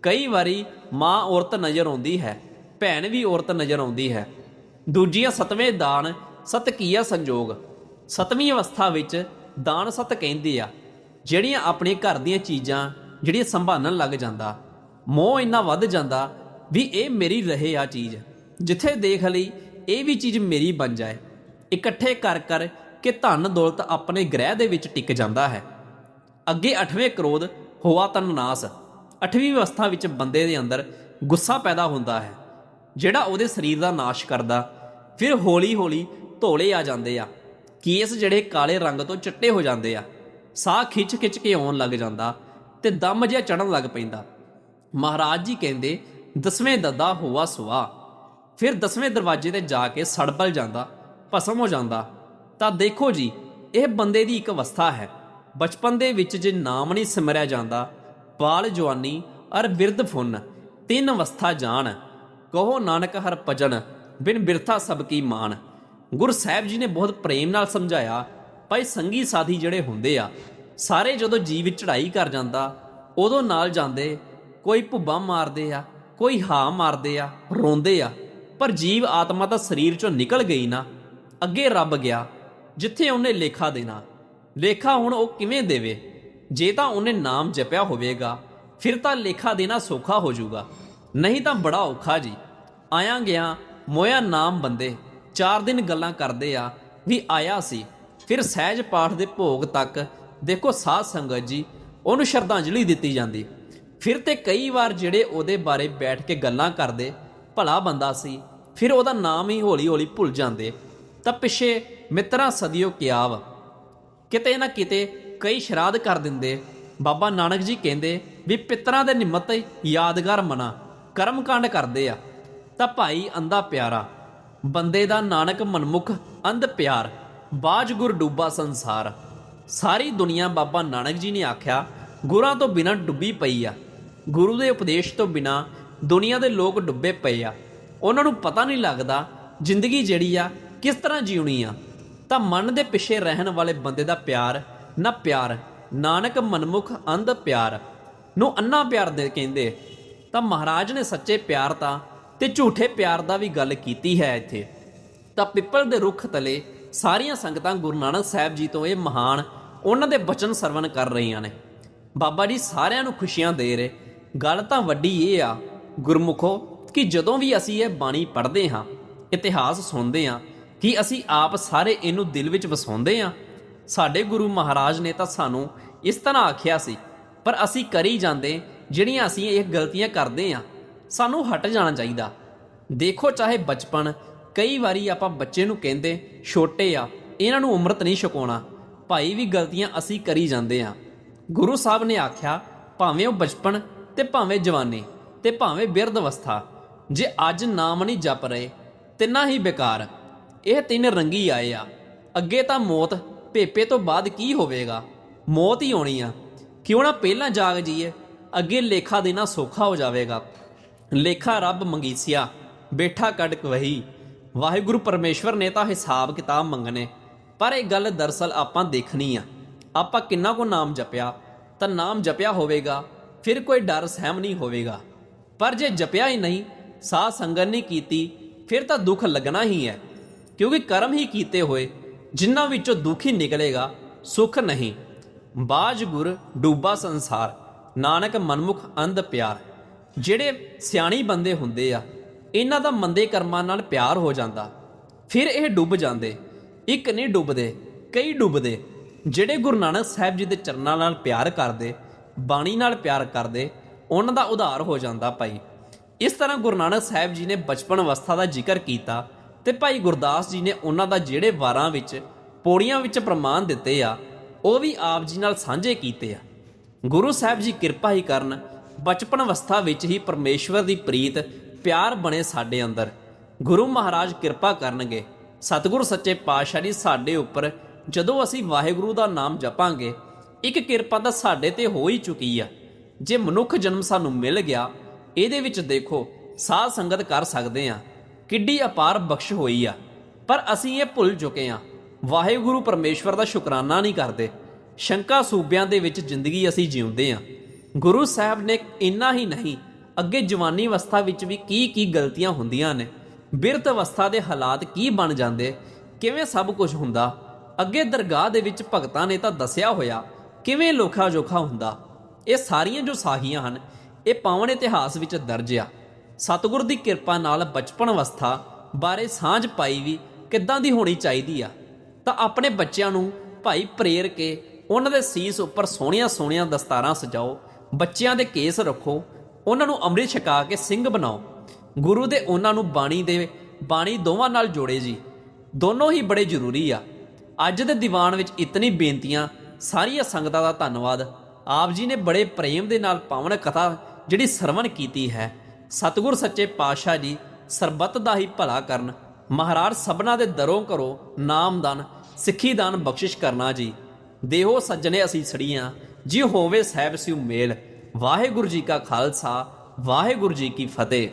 ਕਈ ਵਾਰੀ ਮਾਂ ਔਰਤ ਨਜ਼ਰ ਆਉਂਦੀ ਹੈ, ਭੈਣ ਵੀ ਔਰਤ ਨਜ਼ਰ ਆਉਂਦੀ ਹੈ। ਦੂਜੀਆਂ ਸਤਵੇਂ ਦਾਨ, ਸਤਕੀਆ ਸੰਜੋਗ। ਸਤਵੀਂ ਅਵਸਥਾ ਵਿੱਚ ਦਾਨ ਸਤ ਕਹਿੰਦੇ ਆ, ਜਿਹੜੀਆਂ ਆਪਣੇ ਘਰ ਦੀਆਂ ਚੀਜ਼ਾਂ, ਜਿਹੜੀਆਂ ਸੰਭਾਲਣ ਲੱਗ ਜਾਂਦਾ, ਮੋਹ ਇੰਨਾ ਵੱਧ ਜਾਂਦਾ ਵੀ ਇਹ ਮੇਰੀ ਰਹੇ ਆ ਚੀਜ਼। ਜਿੱਥੇ ਦੇਖ ਲਈ, ਇਹ ਵੀ ਚੀਜ਼ ਮੇਰੀ ਬਣ ਜਾਏ। ਇਕੱਠੇ ਕਰ ਕਰ ਕਿ ਧਨ ਦੌਲਤ ਆਪਣੇ ਗ੍ਰਹਿ ਦੇ ਵਿੱਚ ਟਿਕ ਜਾਂਦਾ ਹੈ। ਅੱਗੇ 8ਵੇਂ ਕਰੋਧ ਹੋਆ ਤਨ ਨਾਸ। 8ਵੀਂ ਅਵਸਥਾ ਵਿੱਚ ਬੰਦੇ ਦੇ ਅੰਦਰ ਗੁੱਸਾ ਪੈਦਾ ਹੁੰਦਾ ਹੈ, ਜਿਹੜਾ ਉਹਦੇ ਸਰੀਰ ਦਾ ਨਾਸ਼ ਕਰਦਾ, ਫਿਰ ਹੌਲੀ-ਹੌਲੀ ਧੋਲੇ ਆ ਜਾਂਦੇ ਆ। ਕੇਸ ਜਿਹੜੇ ਕਾਲੇ ਰੰਗ ਤੋਂ ਚਿੱਟੇ ਹੋ ਜਾਂਦੇ ਆ। ਸਾਹ ਖਿੱਚ-ਖਿੱਚ ਕੇ ਆਉਣ ਲੱਗ ਜਾਂਦਾ ਤੇ ਦਮ ਜਿਹਾ ਚੜਨ ਲੱਗ ਪੈਂਦਾ। ਮਹਾਰਾਜ ਜੀ ਕਹਿੰਦੇ, ਦਸਵੇਂ ਦਦਾ ਹੋਆ ਸੁਆ। ਫਿਰ ਦਸਵੇਂ ਦਰਵਾਜ਼ੇ ਤੇ ਜਾ ਕੇ ਸੜਬਲ ਜਾਂਦਾ, ਭਸਮ ਹੋ ਜਾਂਦਾ। ਤਾਂ ਦੇਖੋ ਜੀ, ਇਹ ਬੰਦੇ ਦੀ ਇੱਕ ਅਵਸਥਾ ਹੈ। ਬਚਪਨ ਦੇ ਵਿੱਚ ਜੇ ਨਾਮ ਨਹੀਂ ਸਿਮਰਿਆ ਜਾਂਦਾ, ਬਾਲ ਜਵਾਨੀ ਅਰ ਬਿਰਧ ਫੁੰਨ, ਤਿੰਨ ਅਵਸਥਾ ਜਾਣ। ਕਹੋ ਨਾਨਕ ਹਰ ਭਜਨ, ਬਿਨ ਬਿਰਥਾ ਸਭ ਕੀ ਮਾਨ ਗੁਰੂ ਸਾਹਿਬ ਜੀ ਨੇ ਬਹੁਤ ਪ੍ਰੇਮ ਨਾਲ ਸਮਝਾਇਆ, ਭਾਈ ਸੰਗੀ ਸਾਥੀ ਜਿਹੜੇ ਹੁੰਦੇ ਆ, ਸਾਰੇ ਜਦੋਂ ਜੀਵ ਵਿੱਚ ਚੜ੍ਹਾਈ ਕਰ ਜਾਂਦਾ, ਉਦੋਂ ਨਾਲ ਜਾਂਦੇ, ਕੋਈ ਭੁੱਬਾ ਮਾਰਦੇ ਆ, ਕੋਈ ਹਾਂ ਮਾਰਦੇ ਆ, ਰੋਂਦੇ ਆ, ਪਰ ਜੀਵ ਆਤਮਾ ਤਾਂ ਸਰੀਰ ਚੋਂ ਨਿਕਲ ਗਈ ਨਾ, ਅੱਗੇ ਰੱਬ ਗਿਆ, ਜਿੱਥੇ ਉਹਨੇ ਲੇਖਾ ਦੇਣਾ, ਲੇਖਾ ਹੁਣ ਉਹ ਕਿਵੇਂ ਦੇਵੇ? ਜੇ ਤਾਂ ਉਹਨੇ ਨਾਮ ਜਪਿਆ ਹੋਵੇਗਾ, ਫਿਰ ਤਾਂ ਲੇਖਾ ਦੇਣਾ ਸੌਖਾ ਹੋ ਜਾਊਗਾ, ਨਹੀਂ ਤਾਂ ਬੜਾ ਔਖਾ ਜੀ। ਆਇਆ ਗਿਆ, ਮੋਇਆ ਨਾਮ ਬੰਦੇ ਚਾਰ ਦਿਨ ਗੱਲਾਂ ਕਰਦੇ ਆ ਵੀ ਆਇਆ ਸੀ। ਫਿਰ ਸਹਿਜ ਪਾਠ ਦੇ ਭੋਗ ਤੱਕ ਦੇਖੋ ਸਾਧ ਸੰਗਤ ਜੀ, ਉਹਨੂੰ ਸ਼ਰਧਾਂਜਲੀ ਦਿੱਤੀ ਜਾਂਦੀ। ਫਿਰ ਤੇ ਕਈ ਵਾਰ ਜਿਹੜੇ ਉਹਦੇ ਬਾਰੇ ਬੈਠ ਕੇ ਗੱਲਾਂ ਕਰਦੇ, ਭਲਾ ਬੰਦਾ ਸੀ, ਫਿਰ ਉਹਦਾ ਨਾਮ ਹੀ ਹੌਲੀ-ਹੌਲੀ ਭੁੱਲ ਜਾਂਦੇ। ਤਾਂ ਪਿੱਛੇ ਮਿੱਤਰਾਂ ਸਦੀਓ ਕਿਆਵ ਕਿਤੇ ਨਾ ਕਿਤੇ ਕਈ ਸ਼ਰਾਧ ਕਰ ਦਿੰਦੇ। ਬਾਬਾ ਨਾਨਕ ਜੀ ਕਹਿੰਦੇ ਵੀ ਪਿੱਤਰਾਂ ਦੇ ਨਿਮਤ ਯਾਦਗਾਰ ਮਨਾ ਕਰਮਕਾਂਡ ਕਰਦੇ ਆ। ਤਾਂ ਭਾਈ ਅੰਦਾ ਪਿਆਰਾ ਬੰਦੇ ਦਾ ਨਾਨਕ ਮਨਮੁਖ, ਅੰਧ ਪਿਆਰ ਬਾਜ ਗੁਰ ਡੁੱਬਾ ਸੰਸਾਰ। ਸਾਰੀ ਦੁਨੀਆ ਬਾਬਾ ਨਾਨਕ ਜੀ ਨੇ ਆਖਿਆ, ਗੁਰਾਂ ਤੋਂ ਬਿਨਾਂ ਡੁੱਬੀ ਪਈ ਆ। ਗੁਰੂ ਦੇ ਉਪਦੇਸ਼ ਤੋਂ ਬਿਨਾਂ ਦੁਨੀਆ ਦੇ ਲੋਕ ਡੁੱਬੇ ਪਏ ਆ। ਉਹਨਾਂ ਨੂੰ ਪਤਾ ਨਹੀਂ ਲੱਗਦਾ ਜ਼ਿੰਦਗੀ ਜਿਹੜੀ ਆ ਕਿਸ ਤਰ੍ਹਾਂ ਜੀਉਣੀ ਆ। ਤਾਂ ਮਨ ਦੇ ਪਿੱਛੇ ਰਹਿਣ ਵਾਲੇ ਬੰਦੇ ਦਾ ਪਿਆਰ, ਨਾ ਪਿਆਰ, ਨਾਨਕ ਮਨਮੁਖ, ਅੰਧ ਪਿਆਰ ਨੂੰ ਅੰਨਾ ਪਿਆਰ ਦੇ ਕਹਿੰਦੇ। ਤਾਂ ਮਹਾਰਾਜ ਨੇ ਸੱਚੇ ਪਿਆਰ ਤਾਂ ਤੇ ਝੂਠੇ ਪਿਆਰ ਦਾ ਵੀ ਗੱਲ ਕੀਤੀ ਹੈ ਇੱਥੇ। ਤਾਂ ਪਿੱਪਲ ਦੇ ਰੁੱਖ ਤਲੇ ਸਾਰੀਆਂ ਸੰਗਤਾਂ ਗੁਰੂ ਨਾਨਕ ਸਾਹਿਬ ਜੀ ਤੋਂ ਇਹ ਮਹਾਨ ਉਹਨਾਂ ਦੇ ਬਚਨ ਸਰਵਣ ਕਰ ਰਹੀਆਂ ਨੇ। ਬਾਬਾ ਜੀ ਸਾਰਿਆਂ ਨੂੰ ਖੁਸ਼ੀਆਂ ਦੇ ਰਹੇ। ਗੱਲ ਤਾਂ ਵੱਡੀ ਇਹ ਆ, ਗੁਰਮੁਖੋ, ਕਿ ਜਦੋਂ ਵੀ ਅਸੀਂ ਇਹ ਬਾਣੀ ਪੜ੍ਹਦੇ ਹਾਂ, ਇਤਿਹਾਸ ਸੁਣਦੇ ਹਾਂ, ਕਿ ਅਸੀਂ ਆਪ ਸਾਰੇ ਇਹਨੂੰ ਦਿਲ ਵਿੱਚ ਵਸਾਉਂਦੇ ਹਾਂ, ਸਾਡੇ ਗੁਰੂ ਮਹਾਰਾਜ ਨੇ ਤਾਂ ਸਾਨੂੰ ਇਸ ਤਰ੍ਹਾਂ ਆਖਿਆ ਸੀ, ਪਰ ਅਸੀਂ ਕਰੀ ਜਾਂਦੇ, ਜਿਹੜੀਆਂ ਅਸੀਂ ਇਹ ਗਲਤੀਆਂ ਕਰਦੇ ਹਾਂ ਸਾਨੂੰ ਹਟ ਜਾਣਾ ਚਾਹੀਦਾ। ਦੇਖੋ ਚਾਹੇ ਬਚਪਨ, ਕਈ ਵਾਰੀ ਆਪਾਂ ਬੱਚੇ ਨੂੰ ਕਹਿੰਦੇ, ਛੋਟੇ ਆ, ਇਹਨਾਂ ਨੂੰ ਉਮਰਤ ਨਹੀਂ ਛਕਾਉਣਾ ਭਾਈ ਵੀ ਗਲਤੀਆਂ ਅਸੀਂ ਕਰੀ ਜਾਂਦੇ ਆ। ਗੁਰੂ ਸਾਹਿਬ ਨੇ ਆਖਿਆ, ਭਾਵੇਂ ਉਹ ਬਚਪਨ ਤੇ ਭਾਵੇਂ ਜਵਾਨੀ ਤੇ ਭਾਵੇਂ ਬਿਰਧ ਅਵਸਥਾ, ਜੇ ਅੱਜ ਨਾਮ ਨਹੀਂ ਜਪ ਰਹੇ, ਤਿੰਨਾਂ ਹੀ ਬੇਕਾਰ। ਇਹ ਤਿੰਨ ਰੰਗੀ ਆਏ ਆ। ਅੱਗੇ ਤਾਂ ਮੌਤ ਭੇਪੇ ਤੋਂ ਬਾਅਦ ਕੀ ਹੋਵੇਗਾ? ਮੌਤ ਹੀ ਆਉਣੀ ਆ। ਕਿਉਂ ਨਾ ਪਹਿਲਾਂ ਜਾਗ ਜੀਏ ਅੱਗੇ ਲੇਖਾ ਦੇਣਾ ਸੌਖਾ ਹੋ ਜਾਵੇਗਾ। ਲੇਖਾ ਰੱਬ ਮੰਗੀਸਿਆ, ਬੈਠਾ ਕੜਕ ਕਵਹੀ ਵਾਹਿਗੁਰੂ ਪਰਮੇਸ਼ਵਰ ਨੇ ਤਾਂ ਹਿਸਾਬ ਕਿਤਾਬ ਮੰਗਨੇ ਪਰ ਇਹ ਗੱਲ ਦਰਸਲ ਆਪਾਂ ਦੇਖਣੀ ਆ। ਆਪਾਂ ਕਿੰਨਾ ਕੋ ਨਾਮ ਜਪਿਆ, ਤਾਂ ਨਾਮ ਜਪਿਆ ਹੋਵੇਗਾ, ਫਿਰ ਕੋਈ ਡਰ ਸਹਿਮ ਨਹੀਂ ਹੋਵੇਗਾ। ਪਰ ਜੇ ਜਪਿਆ ਹੀ ਨਹੀਂ, ਸਾਹ ਸੰਗਨ ਨਹੀਂ ਕੀਤੀ, ਫਿਰ ਤਾਂ ਦੁੱਖ ਲੱਗਣਾ ਹੀ ਹੈ। ਕਿਉਂਕਿ ਕਰਮ ਹੀ ਕੀਤੇ ਹੋਏ, ਜਿਨ੍ਹਾਂ ਵਿੱਚੋਂ ਦੁੱਖ ਹੀ ਨਿਕਲੇਗਾ, ਸੁਖ ਨਹੀਂ। ਬਾਜ ਗੁਰ, ਡੂਬਾ ਸੰਸਾਰ। ਨਾਨਕ ਮਨਮੁਖ ਅੰਧ ਪਿਆਰ। ਜਿਹੜੇ ਸਿਆਣੀ ਬੰਦੇ ਹੁੰਦੇ ਆ, ਇਹਨਾਂ ਦਾ ਮੰਦੇ ਕਰਮਾਂ ਨਾਲ ਪਿਆਰ ਹੋ ਜਾਂਦਾ। ਫਿਰ ਇਹ ਡੁੱਬ ਜਾਂਦੇ। ਇੱਕ ਨਹੀਂ ਡੁੱਬਦੇ, ਕਈ ਡੁੱਬਦੇ, ਜਿਹੜੇ ਗੁਰੂ ਨਾਨਕ ਸਾਹਿਬ ਜੀ ਦੇ ਚਰਨਾਂ ਨਾਲ ਪਿਆਰ ਕਰਦੇ, ਬਾਣੀ ਨਾਲ ਪਿਆਰ ਕਰਦੇ, ਉਹਨਾਂ ਦਾ ਉਧਾਰ ਹੋ ਜਾਂਦਾ ਭਾਈ। ਇਸ ਤਰ੍ਹਾਂ ਗੁਰੂ ਨਾਨਕ ਸਾਹਿਬ ਜੀ ਨੇ ਬਚਪਨ ਅਵਸਥਾ ਦਾ ਜ਼ਿਕਰ ਕੀਤਾ ਤੇ ਭਾਈ ਗੁਰਦਾਸ ਜੀ ਨੇ ਉਹਨਾਂ ਦਾ ਜਿਹੜੇ ਵਾਰਾਂ ਵਿੱਚ, ਪੌੜੀਆਂ ਵਿੱਚ ਪ੍ਰਮਾਣ ਦਿੱਤੇ ਆ, ਉਹ ਵੀ ਆਪ ਜੀ ਨਾਲ ਸਾਂਝੇ ਕੀਤੇ ਆ। ਗੁਰੂ ਸਾਹਿਬ ਜੀ ਕਿਰਪਾ ਹੀ ਕਰਨ ਬਚਪਨ ਅਵਸਥਾ ਵਿੱਚ ਹੀ ਪਰਮੇਸ਼ਵਰ ਦੀ ਪ੍ਰੀਤ, ਪਿਆਰ ਬਣੇ ਸਾਡੇ ਅੰਦਰ। ਗੁਰੂ ਮਹਾਰਾਜ ਕਿਰਪਾ ਕਰਨਗੇ। ਸਤਿਗੁਰ ਸੱਚੇ ਪਾਤਸ਼ਾਹ ਜੀ ਸਾਡੇ ਉੱਪਰ, ਜਦੋਂ ਅਸੀਂ ਵਾਹਿਗੁਰੂ ਦਾ ਨਾਮ ਜਪਾਂਗੇ, ਇੱਕ ਕਿਰਪਾ ਤਾਂ ਸਾਡੇ ਤੇ ਹੋ ਹੀ ਚੁੱਕੀ ਆ। ਜੇ ਮਨੁੱਖ ਜਨਮ ਸਾਨੂੰ ਮਿਲ ਗਿਆ, ਇਹਦੇ ਵਿੱਚ ਦੇਖੋ, ਸਾਧ ਸੰਗਤ ਕਰ ਸਕਦੇ ਆ। ਕਿੱਡੀ ਅਪਾਰ ਬਖਸ਼ ਹੋਈ ਆ। ਪਰ ਅਸੀਂ ਇਹ ਭੁੱਲ ਚੁੱਕੇ ਆ। ਵਾਹਿਗੁਰੂ ਪਰਮੇਸ਼ਵਰ ਦਾ ਸ਼ੁਕਰਾਨਾ ਨਹੀਂ ਕਰਦੇ। ਸ਼ੰਕਾ ਸੂਬਿਆਂ ਦੇ ਵਿੱਚ ਜ਼ਿੰਦਗੀ ਅਸੀਂ ਜਿਉਂਦੇ ਆ। ਗੁਰੂ ਸਾਹਿਬ ਨੇ ਇੰਨਾ ਹੀ ਨਹੀਂ, ਅੱਗੇ ਜਵਾਨੀ ਅਵਸਥਾ ਵਿੱਚ ਵੀ ਕੀ ਕੀ ਗਲਤੀਆਂ ਹੁੰਦੀਆਂ ਨੇ, ਬਿਰਧ ਅਵਸਥਾ ਦੇ ਹਾਲਾਤ ਕੀ ਬਣ ਜਾਂਦੇ, ਕਿਵੇਂ ਸਭ ਕੁਝ ਹੁੰਦਾ, ਅੱਗੇ ਦਰਗਾਹ ਦੇ ਵਿੱਚ ਭਗਤਾਂ ਨੇ ਤਾਂ ਦੱਸਿਆ ਹੋਇਆ, ਕਿਵੇਂ ਲੋਖਾ ਜੋਖਾ ਹੁੰਦਾ, ਇਹ ਸਾਰੀਆਂ ਜੋ ਸਾਹੀਆਂ ਹਨ, ਇਹ ਪਾਵਨ ਇਤਿਹਾਸ ਵਿੱਚ ਦਰਜ ਆ ਸਤਿਗੁਰ ਦੀ ਕਿਰਪਾ ਨਾਲ ਬਚਪਨ ਅਵਸਥਾ ਬਾਰੇ ਸਾਂਝ ਪਾਈ ਵੀ ਕਿੱਦਾਂ ਦੀ ਹੋਣੀ ਚਾਹੀਦੀ ਆ, ਤਾਂ ਆਪਣੇ ਬੱਚਿਆਂ ਨੂੰ ਭਾਈ ਪ੍ਰੇਰ ਕੇ ਉਹਨਾਂ ਦੇ ਸੀਸ ਉੱਪਰ ਸੋਹਣੀਆਂ ਸੋਹਣੀਆਂ ਦਸਤਾਰਾਂ ਸਜਾਓ ਬੱਚਿਆਂ ਦੇ ਕੇਸ ਰੱਖੋ, ਉਹਨਾਂ ਨੂੰ ਅੰਮ੍ਰਿਤ ਛਕਾ ਕੇ ਸਿੰਘ ਬਣਾਓ। ਗੁਰੂ ਦੇ ਉਹਨਾਂ ਨੂੰ ਬਾਣੀ ਦੇ, ਬਾਣੀ ਦੋਵਾਂ ਨਾਲ ਜੋੜੇ ਜੀ। ਦੋਨੋਂ ਹੀ ਬੜੇ ਜ਼ਰੂਰੀ ਆ। ਅੱਜ ਦੇ ਦੀਵਾਨ ਵਿੱਚ ਇਤਨੀ ਬੇਨਤੀਆਂ, ਸਾਰੀਆਂ ਸੰਗਤਾਂ ਦਾ ਧੰਨਵਾਦ। ਆਪ ਜੀ ਨੇ ਬੜੇ ਪ੍ਰੇਮ ਦੇ ਨਾਲ ਪਾਵਨ ਕਥਾ ਜਿਹੜੀ ਸਰਵਣ ਕੀਤੀ ਹੈ। ਸਤਿਗੁਰ ਸੱਚੇ ਪਾਤਸ਼ਾਹ ਜੀ ਸਰਬੱਤ ਦਾ ਹੀ ਭਲਾ ਕਰਨ। ਮਹਾਰਾਜ ਸਭਨਾ ਦੇ ਦਰੋਂ ਕਰੋ ਨਾਮਦਾਨ ਸਿੱਖੀ ਦਾਨ ਬਖਸ਼ਿਸ਼ ਕਰਨਾ ਜੀ। ਦੇਹੋ ਸੱਜਣੇ ਅਸੀਂ ਸੜੀਆਂ। ਜੀ ਹੋਵੇ ਸਹਿਬ ਸਿਉ ਮੇਲ। ਵਾਹਿਗੁਰੂ ਜੀ ਕਾ ਖਾਲਸਾ ਵਾਹਿਗੁਰੂ ਜੀ ਕੀ ਫਤਿਹ।